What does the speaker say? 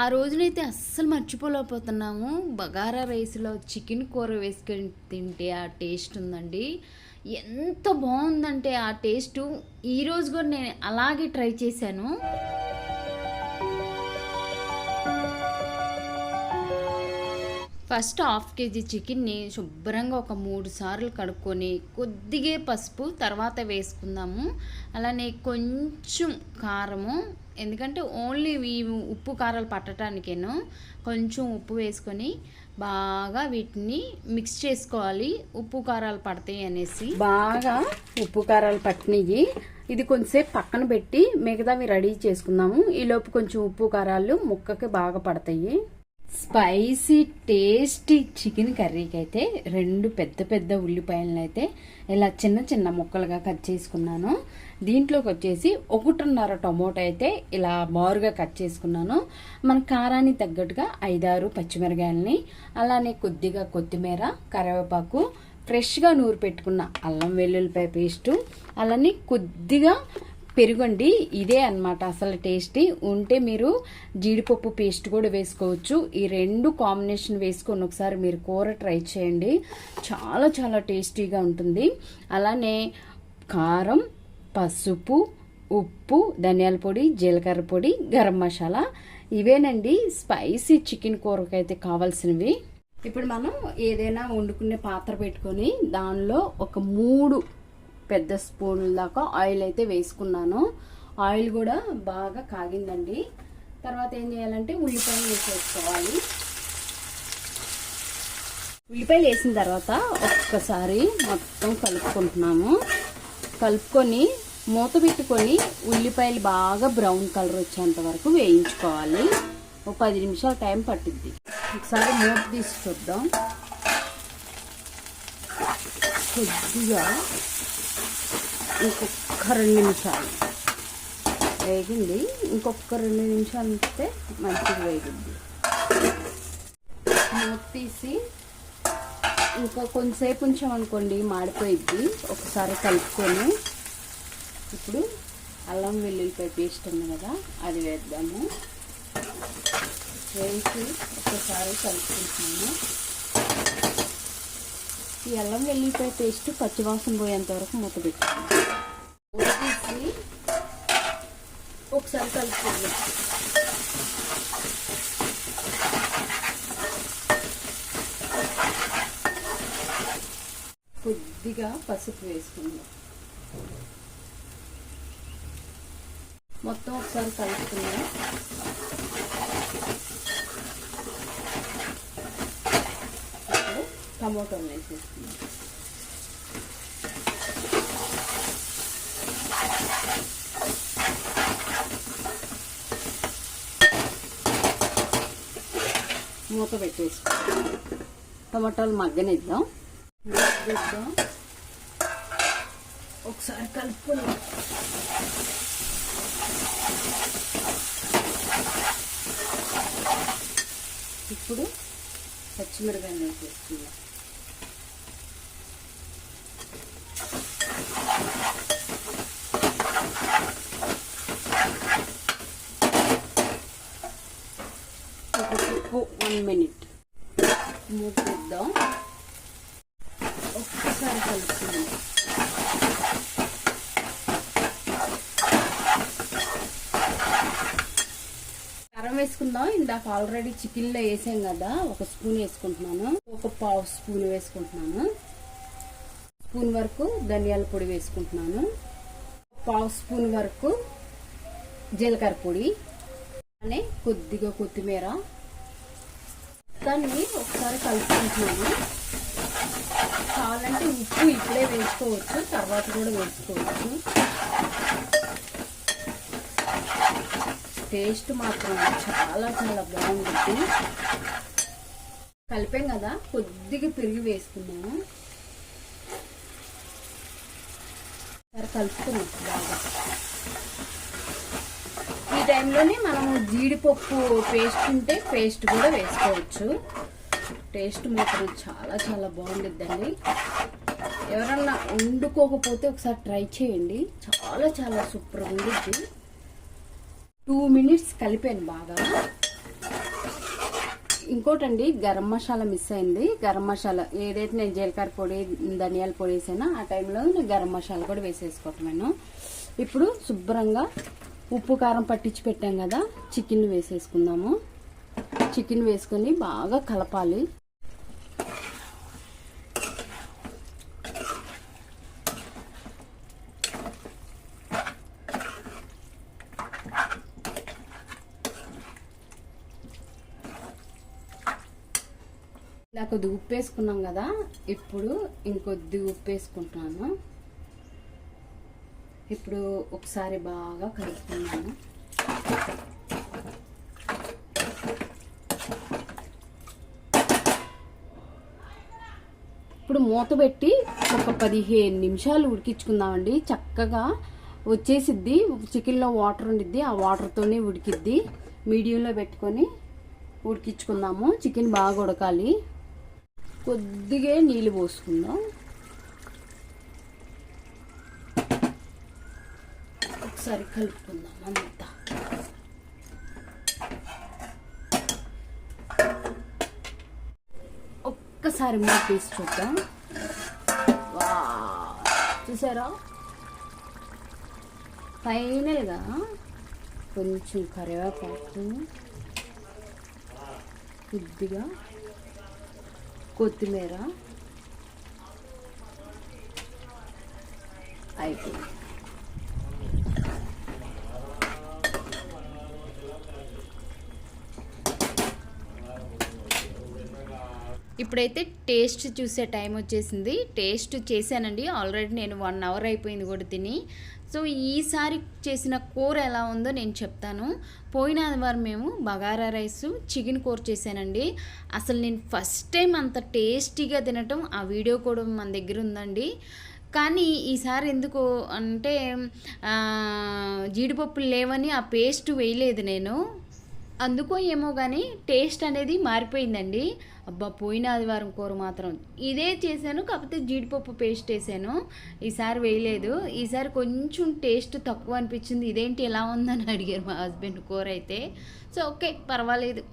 ఆ రోజునైతే అస్సలు మర్చిపోలేకపోతున్నాము. బగారా రైస్లో చికెన్ కూర వేసుకొని తింటే ఆ టేస్ట్ ఉందండి. ఎంత బాగుందంటే ఆ టేస్ట్. ఈరోజు కూడా నేను అలాగే ట్రై చేశాను. ఫస్ట్ హాఫ్ కేజీ చికెన్ని శుభ్రంగా ఒక మూడు సార్లు కడుక్కొని కొద్దిగా పసుపు తర్వాత వేసుకుందాము. అలానే కొంచెం కారము ఎందుకంటే ఓన్లీ ఈ ఉప్పు కారాలు పట్టడానికేనో కొంచెం ఉప్పు వేసుకొని బాగా వీటిని మిక్స్ చేసుకోవాలి. ఉప్పు కారాలు పడతాయి అనేసి. బాగా ఉప్పు కారాలు పట్టినవి ఇది కొంచెంసేపు పక్కన పెట్టి మిగతావి రెడీ చేసుకుందాము. ఈలోపు కొంచెం ఉప్పు కారాలు ముక్కకి బాగా పడతాయి. స్పైసీ టేస్టీ చికెన్ కర్రీకి అయితే రెండు పెద్ద పెద్ద ఉల్లిపాయలను అయితే ఇలా చిన్న చిన్న ముక్కలుగా కట్ చేసుకున్నాను. దీంట్లోకి వచ్చేసి ఒకటిన్నర టొమాటో అయితే ఇలా బారుగా కట్ చేసుకున్నాను. మన కారానికి తగ్గట్టుగా ఐదారు పచ్చిమిరకాయలని అలానే కొద్దిగా కొత్తిమీర కరివేపాకు ఫ్రెష్గా నూరు పెట్టుకున్న అల్లం వెల్లుల్లిపాయ పేస్టు అలానే కొద్దిగా పెరుగండి ఇదే అన్నమాట అసలు టేస్టీ. ఉంటే మీరు జీడిపప్పు పేస్ట్ కూడా వేసుకోవచ్చు. ఈ రెండు కాంబినేషన్ వేసుకొని ఒకసారి మీరు కూర ట్రై చేయండి. చాలా చాలా టేస్టీగా ఉంటుంది. అలానే కారం పసుపు ఉప్పు ధనియాల పొడి జీలకర్ర పొడి గరం మసాలా. ఇవేనండి స్పైసీ చికెన్ కూరకైతే కావాల్సినవి. ఇప్పుడు మనం ఏదైనా వండుకునే పాత్ర పెట్టుకొని దానిలో ఒక మూడు పెద్ద స్పూన్ల దాకా ఆయిల్ అయితే వేసుకున్నాను. ఆయిల్ కూడా బాగా కాగిందండి. తర్వాత ఏం చేయాలంటే ఉల్లిపాయలు వేసేసుకోవాలి. ఉల్లిపాయలు వేసిన తర్వాత ఒక్కసారి మొత్తం కలుపుకుంటున్నాము. కలుపుకొని మూత పెట్టుకొని ఉల్లిపాయలు బాగా బ్రౌన్ కలర్ వచ్చేంత వరకు వేయించుకోవాలి. ఒక పది నిమిషాలు టైం పట్టుద్ది. ఒకసారి మూత తీసి చూద్దాం. కొద్దిగా ఇంకొక రెండు నిమిషాలు వేగింది. ఇంకొక రెండు నిమిషాలు ఇస్తే మంచిగా వేగింది. మూత తీసి ఇంకా కొంతసేపు ఉంచామనుకోండి మాడిపోయిద్ది. ఒకసారి కలుపుకొని ఇప్పుడు అల్లం వెల్లుల్లిపాయ పేస్ట్ ఉంది కదా అది వేద్దాము. వేసి ఒకసారి కలుపుకుంటున్నాము ఈ అల్లం వెల్లిపాయ పేస్ట్ పచ్చివాసన పోయేంత వరకు మూత పెట్టుకుందాం ఒకసారి కలుపుకుందాం. కొద్దిగా పసుపు వేసుకుందాం. మొత్తం ఒకసారి కలుపుకుందాం. టమోటాలు వేసేసుకుందాం మూత పెట్టేసుకో. టమాటాలు మగ్గనిద్దాం. మగ్గిద్దాం ఒకసారి కలుపుకుందాం. ఇప్పుడు పచ్చిమిరకాయలు వేసేస్తున్నాం ఒక ఉప్పు వన్ మినిట్. మూసేద్దాం ఒక్కసారి కలుపుకుందాం. కారం వేసుకుందాం. ఇందాక ఆల్రెడీ చికెన్లో వేసాం కదా ఒక స్పూన్ వేసుకుంటున్నాను. ఒక పావు స్పూన్ వేసుకుంటున్నాను. స్పూన్ వరకు ధనియాల పొడి వేసుకుంటున్నాను. పావు స్పూన్ వరకు జీలకర్ర పొడి. అని కొద్దిగా కొత్తిమీర. దాన్ని ఒకసారి కలుపుకుంటున్నాను. కావాలంటే ఉప్పు ఇప్పుడే వేసుకోవచ్చు తర్వాత కూడా వేసుకోవచ్చు. టేస్ట్ మాత్రం చాలా చాలా బాగుంటుంది. కలిపాం కదా కొద్దిగా పెరిగి వేసుకున్నాము సరే కలుపుకున్నాం బాగా. టైంలోనే మనము జీడిపప్పు పేస్ట్ ఉంటే పేస్ట్ కూడా వేసుకోవచ్చు. టేస్ట్ మాత్రం చాలా చాలా బాగుండిద్దండి. ఎవరన్నా వండుకోకపోతే ఒకసారి ట్రై చేయండి. చాలా చాలా సూపర్ ఉండిద్ది. టూ మినిట్స్ కలిపాను బాగా. ఇంకోటండి గరం మసాలా మిస్ అయింది. గరం మసాలా ఏదైతే నేను జీలకర్ర పొడి ధనియాల పొడి వేసానో ఆ టైంలో నేను గరం మసాలా కూడా వేసేసుకోవటమేను. ఇప్పుడు శుభ్రంగా ఉప్పు కారం పట్టించి పెట్టాం కదా చికెన్ వేసేసుకుందాము. చికెన్ వేసుకొని బాగా కలపాలి. ఇలా కొద్ది ఉప్పు వేసుకున్నాం కదా ఇప్పుడు ఇంకొద్ది ఉప్పు వేసుకుంటున్నాను. ఇప్పుడు ఒకసారి బాగా కలుపుకున్నాను ఇప్పుడు మూత పెట్టి ఒక పదిహేను నిమిషాలు ఉడికించుకుందామండి. చక్కగా వచ్చేసిద్ది. చికెన్లో వాటర్ ఉండిద్ది. ఆ వాటర్తోనే ఉడికిద్ది. మీడియంలో పెట్టుకొని ఉడికించుకుందాము. చికెన్ బాగా ఉడకాలి. కొద్దిగా నీళ్ళు పోసుకుందాం. ఒకసారి కలుపుకుందాం అంతా ఒక్కసారి మూత తీసి చూద్దాం. చూసారా? ఫైనల్గా కొంచెం కరివేపాకు కొద్దిగా కొత్తిమీర. అయిపోయింది. ఇప్పుడైతే టేస్ట్ చూసే టైం వచ్చేసింది. టేస్ట్ చేశానండి. ఆల్రెడీ నేను వన్ అవర్ అయిపోయింది కూడా తిని. సో ఈసారి చేసిన కూర ఎలా ఉందో నేను చెప్తాను. పోయిన ఆదివారం మేము బగారా రైస్ చికెన్ కూర చేశానండి. అసలు నేను ఫస్ట్ టైం అంత టేస్టీగా తినటం ఆ వీడియో కూడా మన దగ్గర ఉందండి. కానీ ఈసారి ఎందుకు అంటే జీడిపప్పులు లేవని ఆ పేస్ట్ వేయలేదు నేను. అందుకో ఏమో కానీ టేస్ట్ అనేది మారిపోయిందండి. అబ్బా పోయిన ఆదివారం కూర మాత్రం. ఇదే చేశాను కాకపోతే జీడిపప్పు పేస్ట్ వేసాను. ఈసారి వేయలేదు. ఈసారి కొంచెం టేస్ట్ తక్కువ అనిపించింది. ఇదేంటి ఎలా ఉందని అడిగారు మా హస్బెండ్ కూర అయితే. సో ఓకే పర్వాలేదు.